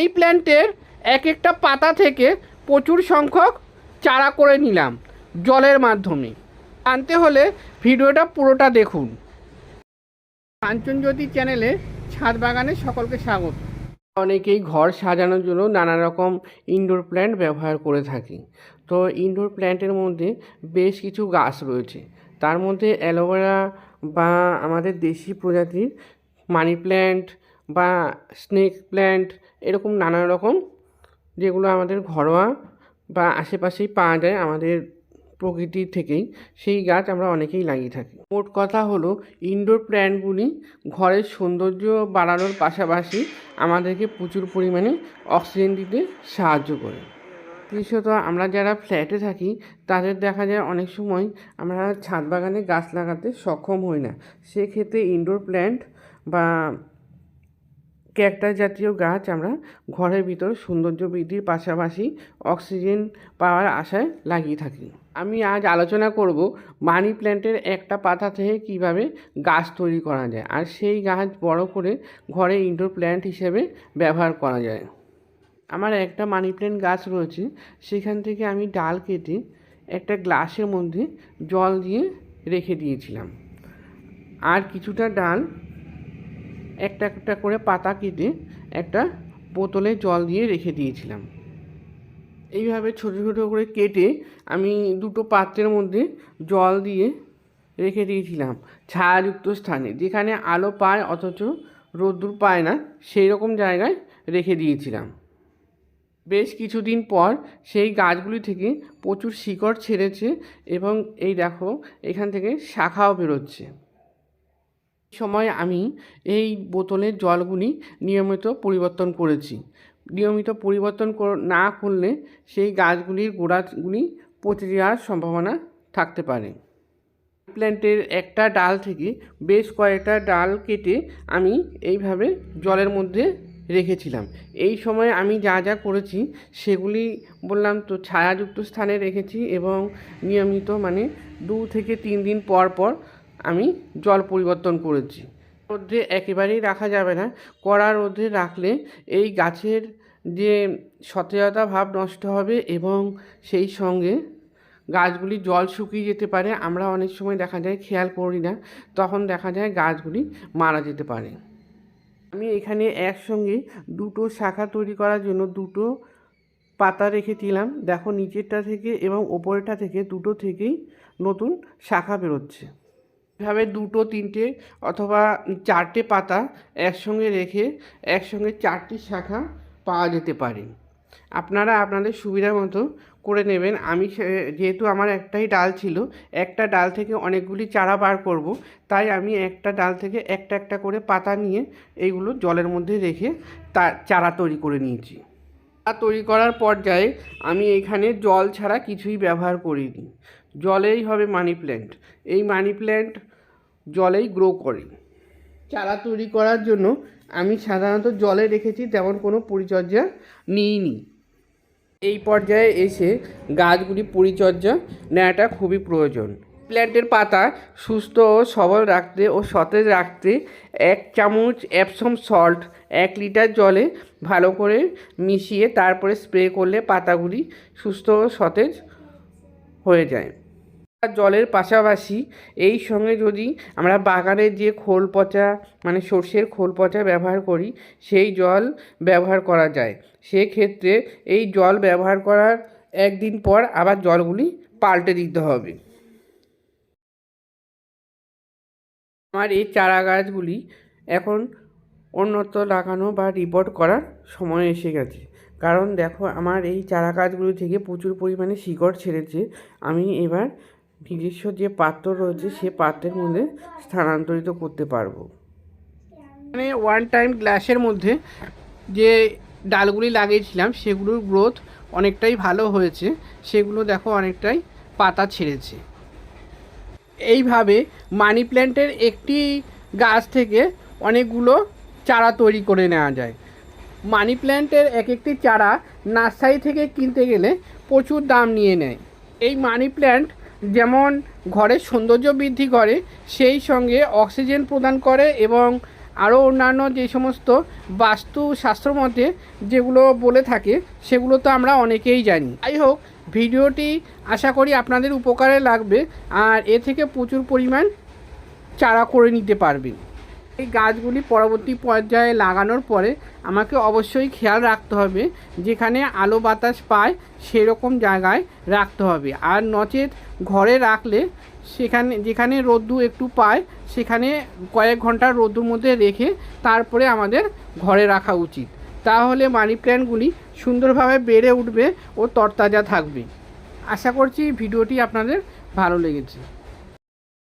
মানি প্ল্যান্টের এক একটা পাতা থেকে প্রচুর সংখ্যক চারা করে নিলাম জলের মাধ্যমে। আনতে হলে ভিডিওটা পুরোটা দেখুন। কাঞ্চনজ্যোতি চ্যানেলে ছাদ বাগানে সকলকে স্বাগত। অনেকেই ঘর সাজানোর জন্য নানা রকম ইনডোর প্ল্যান্ট ব্যবহার করে থাকি। তো ইনডোর প্ল্যান্টের মধ্যে বেশ কিছু গাছ রয়েছে। তার মধ্যে অ্যালোভেরা বা আমাদের দেশি প্রজাতির মানি প্ল্যান্ট বা স্নেক প্ল্যান্ট এরকম নানা রকম যেগুলো আমাদের ঘরোয়া বা আশেপাশেই পাওয়া যায় আমাদের প্রকৃতি থেকেই, সেই গাছ আমরা অনেকেই লাগিয়ে থাকি। মোট কথা হলো ইনডোর প্ল্যান্টগুলি ঘরের সৌন্দর্য বাড়ানোর পাশাপাশি আমাদেরকে প্রচুর পরিমাণে অক্সিজেন দিতে সাহায্য করে। বিশেষত আমরা যারা ফ্ল্যাটে থাকি, তাদের দেখা যায় অনেক সময় আমরা ছাদ বাগানে গাছ লাগাতে সক্ষম হই না। সেক্ষেত্রে ইনডোর প্ল্যান্ট বা ক্যাকটাস জাতীয় গাছ আমরা ঘরের ভিতর সৌন্দর্য বৃদ্ধির পাশাপাশি অক্সিজেন পাওয়ার আশায় লাগিয়ে থাকি। আমি আজ আলোচনা করব মানি প্ল্যান্টের একটা পাতা থেকে কীভাবে গাছ তৈরি করা যায় আর সেই গাছ বড় করে ঘরে ইনডোর প্ল্যান্ট হিসেবে ব্যবহার করা যায়। আমার একটা মানি প্ল্যান্ট গাছ রয়েছে, সেখান থেকে আমি ডাল কেটে একটা গ্লাসের মধ্যে জল দিয়ে রেখে দিয়েছিলাম। আর কিছুটা ডাল একটা একটা করে পাতা কেটে একটা বোতলে জল দিয়ে রেখে দিয়েছিলাম। এইভাবে ছোটো ছোটো করে কেটে আমি দুটো পাত্রের মধ্যে জল দিয়ে রেখে দিয়েছিলাম ছায়াযুক্ত স্থানে, যেখানে আলো পায় অথচ রোদ্দুর পায় না সেই রকম জায়গায় রেখে দিয়েছিলাম। বেশ কিছুদিন পর সেই গাছগুলি থেকে প্রচুর শিকড় ছেড়েছে এবং এই দেখো, এখান থেকে শাখাও বেরোচ্ছে। সময় আমি এই বোতলের জলগুলি নিয়মিত পরিবর্তন করেছি। নিয়মিত পরিবর্তন না করলে সেই গাছগুলির গোড়াগুলি পচে যাওয়ার সম্ভাবনা থাকতে পারে। প্ল্যান্টের একটা ডাল থেকে বেশ কয়েকটা ডাল কেটে আমি এইভাবে জলের মধ্যে রেখেছিলাম। এই সময় আমি যা যা করেছি সেগুলি বললাম তো ছায়াযুক্ত স্থানে রেখেছি এবং নিয়মিত মানে দু থেকে তিন দিন পর পর আমি জল পরিবর্তন করেছি। রোদ্রে একেবারেই রাখা যাবে না। কড়া রোদ্রে রাখলে এই গাছের যে সতেজতা ভাব নষ্ট হবে এবং সেই সঙ্গে গাছগুলি জল শুকিয়ে যেতে পারে। আমরা অনেক সময় দেখা যায় খেয়াল করি না, তখন দেখা যায় গাছগুলি মারা যেতে পারে। আমি এখানে একসঙ্গে দুটো শাখা তৈরি করার জন্য দুটো পাতা রেখেছিলাম দেখো নিচেরটা থেকে এবং ওপরেরটা থেকে দুটো থেকেই নতুন শাখা বেরোচ্ছে। এভাবে দুটো, তিনটে অথবা চারটে পাতা একসঙ্গে রেখে একসঙ্গে চারটি শাখা পাওয়া যেতে পারে। আপনারা আপনাদের সুবিধা মতো করে নেবেন। আমি যেহেতু আমার একটাই ডাল ছিল, একটা ডাল থেকে অনেকগুলি চারা বার করব, তাই আমি একটা ডাল থেকে একটা একটা করে পাতা নিয়ে এইগুলো জলের মধ্যে রেখে তা, চারা তৈরি করে নিয়েছি। তৈরি করার পর্যায়ে আমি এখানে জল ছাড়া কিছুই ব্যবহার করিনি। জলেই হবে মানি প্ল্যান্ট এই মানি প্ল্যান্ট জলেই গ্রো করে। চারা তৈরি করার জন্য আমি সাধারণত জলে রেখেছি, তেমন কোনো পরিচর্যা নিইনি। এই পর্যায়ে এসে গাছগুলি পরিচর্যা নেওয়াটা খুবই প্রয়োজন। প্ল্যান্টের পাতা সুস্থ ও সবল রাখতে ও সতেজ রাখতে এক চামচ অ্যাপসম সল্ট এক লিটার জলে ভালো করে মিশিয়ে তারপরে স্প্রে করলে পাতাগুলি সুস্থ ও সতেজ হয়ে যায়। জলের পাশাপাশি এই সঙ্গে যদি আমরা বাগানের যে খোল পচা মানে সর্ষের খোল পচা ব্যবহার করি, সেই জল ব্যবহার করা যায়। সেক্ষেত্রে এই জল ব্যবহার করার একদিন পর আবার জলগুলি পাল্টে দিতে হবে। আমার এই চারা গাছগুলি এখন অন্যত্র লাগানো বা রিপোর্ট করার সময় এসে গেছে। কারণ দেখো, আমার এই চারা গাছগুলি থেকে প্রচুর পরিমাণে শিকড় ছেড়েছে। আমি এবার নিজস্ব যে পাত্র রয়েছে, সে পাত্রের মধ্যে স্থানান্তরিত করতে পারব। মানে ওয়ান টাইম গ্লাসের মধ্যে যে ডালগুলি লাগিয়েছিলাম, সেগুলোর গ্রোথ অনেকটাই ভালো হয়েছে। সেগুলো দেখো অনেকটাই পাতা ছেড়েছে। এইভাবে মানি প্ল্যান্টের একটি গাছ থেকে অনেকগুলো চারা তৈরি করে নেওয়া যায়। মানি প্ল্যান্টের এক একটি চারা নার্সারি থেকে কিনতে গেলে প্রচুর দাম নিয়ে নেয়। এই মানি প্ল্যান্ট যেমন ঘরের সৌন্দর্য বৃদ্ধি করে, সেই সঙ্গে অক্সিজেন প্রদান করে এবং আরও অন্যান্য যে সমস্ত বাস্তু শাস্ত্র মতে যেগুলো বলে থাকে, সেগুলো তো আমরা অনেকেই জানি। যাই হোক, ভিডিওটি আশা করি আপনাদের উপকারে লাগবে, আর এ থেকে প্রচুর পরিমাণ চারা করে নিতে পারবেন। এই গাছগুলি পরবর্তী পর্যায়ে লাগানোর পরে আমাকে অবশ্যই খেয়াল রাখতে হবে, যেখানে আলো বাতাস পায় সেরকম জায়গায় রাখতে হবে। আর নচেত ঘরে রাখলে সেখানে, যেখানে রোদ্দু একটু পায়, সেখানে কয়েক ঘণ্টা রোদ্দুর মধ্যে রেখে তারপরে আমাদের ঘরে রাখা উচিত। তাহলে মানি প্ল্যান্টগুলি সুন্দরভাবে বেড়ে উঠবে ও তরতাজা থাকবে। আশা করছি ভিডিওটি আপনাদের ভালো লেগেছে।